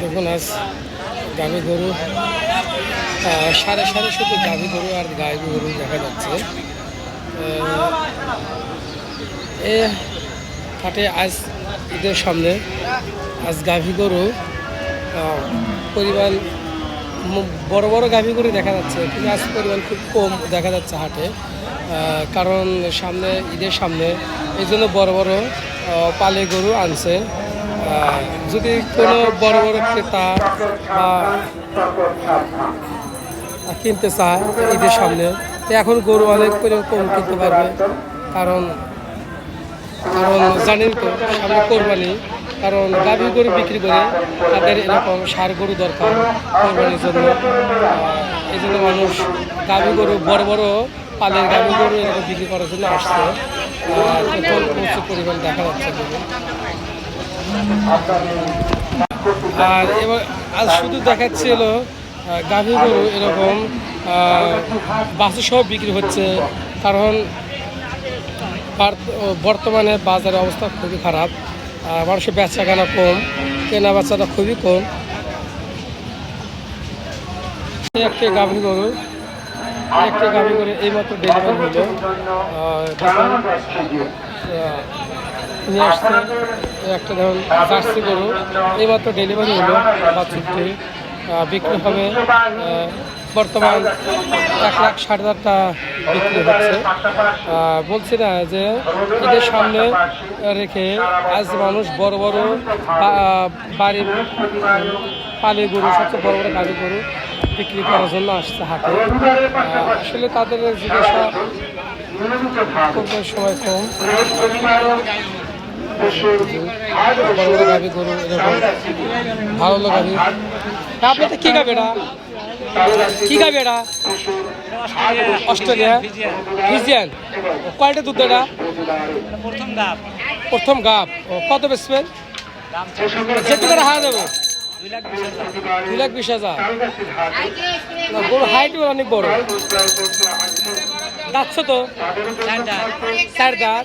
দেখুন, আজ গাভী গরু সাড়ে সাড়ে শুধু গাভী গরু আর গাই গরু দেখা যাচ্ছে। এ হাটে আজ ঈদের সামনে। আজ গাভী গরু পরিমাণ বড় বড় গাভী গরু দেখা যাচ্ছে, কিন্তু আজ পরিমাণ খুব কম দেখা যাচ্ছে হাটে। কারণ সামনে, ঈদের সামনে, এই জন্য বড় বড় পালে গরু আনছে। যদি কোনো বড় বড় ক্রেতা বা কিনতে চায় ঈদের সামনে, তো এখন গরু অনেক কম কিনতে পারবে। কারণ কারণ জানেন তো, সামনে কোরবানি, কারণ গাভী গরু বিক্রি করে তাদের এরকম সার গরু দরকার কোরবানির জন্য। এই জন্য মানুষ গাভী গরু, বড় বড় পালের গাভী গরু এরকম বিক্রি করার জন্য আসছে। প্রচুর পরিমাণ দেখা যাচ্ছে। আর এবার আজ শুধু দেখাচ্ছে হলো গাভী গরু এরকম বাসু সহ বিক্রি হচ্ছে, কারণ বর্তমানে বাজারের অবস্থা খুবই খারাপ মানুষের বেচা কেনা কম, কেনা বেচাটা খুবই কম। এই একটি গাভী গরু এই একটি গাভী গরু এইমাত্র ডেলিভারি হলো নিয়ে এই একটা ধরুন জার্সি গরু এইমাত্র ডেলিভারি হলো আহ, বিক্রি হবে বর্তমান এক লাখ ষাট হাজার টাকা বিক্রি হচ্ছে। বলছি না যে ঈদের সামনে রেখে আজ মানুষ বড় বড় বাড়ির পালি গরু সবচেয়ে বড় বড় গাড়ি গরু বিক্রি করার জন্য আসছে হাটে। আসলে তাদের জিজ্ঞাসা সময় কম। গাভি গরু এরকম ভালো ভালো গাভি আপনি তো কী গাবি এটা? কী গাবি এটা? অস্ট্রেলিয়া? ফিজিয়ান কয়টা দুধ এটা? প্রথম গাপ প্রথম গাব। ও, কত বেচবেন? দাম যেটু করে হারা দেবো? দুই লাখ বিশ হাজার। গরু হাইট অনেক বড়। যাচ্ছ তো? চার দাঁত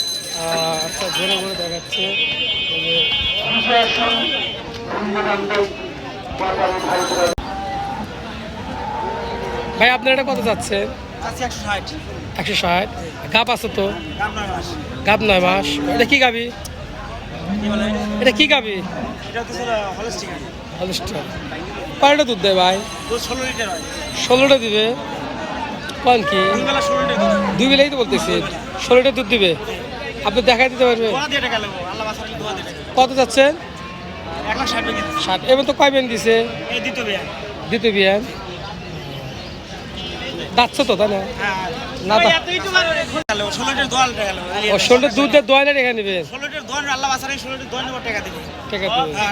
আচ্ছা ঘুরে ঘুরে দেখাচ্ছে। ভাই আপনার এটা কত যাচ্ছে? একশো ষাট। গাব আছে তো? দাম নয় মাস। এটা কি গাবি? এটা কি গাবি? হলস্টার কয়টা দুধ দেয় ভাই? ষোলো লিটার ষোলোটা দিবে? কোন কি? দুই বেলাই তো বলতেছি। ষোলোটা দুধ দিবে? আপনি দেখাই দিতে পারবে দোয়া দিয়ে টাকা নেব আল্লাহ বাসার দোয়া দিয়ে টাকা কত যাচ্ছে এক ষাট তো কয় বেন দিছে? এই দ্বিতীয় বিয়া দ্বিতীয় বিয়ান যাচ্ছ তো তাই না? হ্যাঁ। না ও দুধ দিয়ে দোয়ালে রেখে নেবে ঠিক আছে হ্যাঁ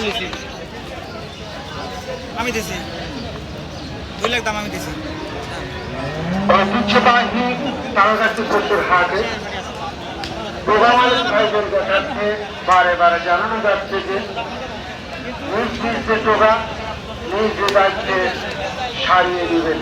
নিছি। আমি দিছি। দুই লাখ দাম আমি দিছি। ঐতিহ্যবাহী তারকাটি পশুর হাটে বারে বারে জানানো যাচ্ছে যে নিজ নিজ যে টোকা, নিজ যে দায়িত্বে সারিয়ে দিবেন।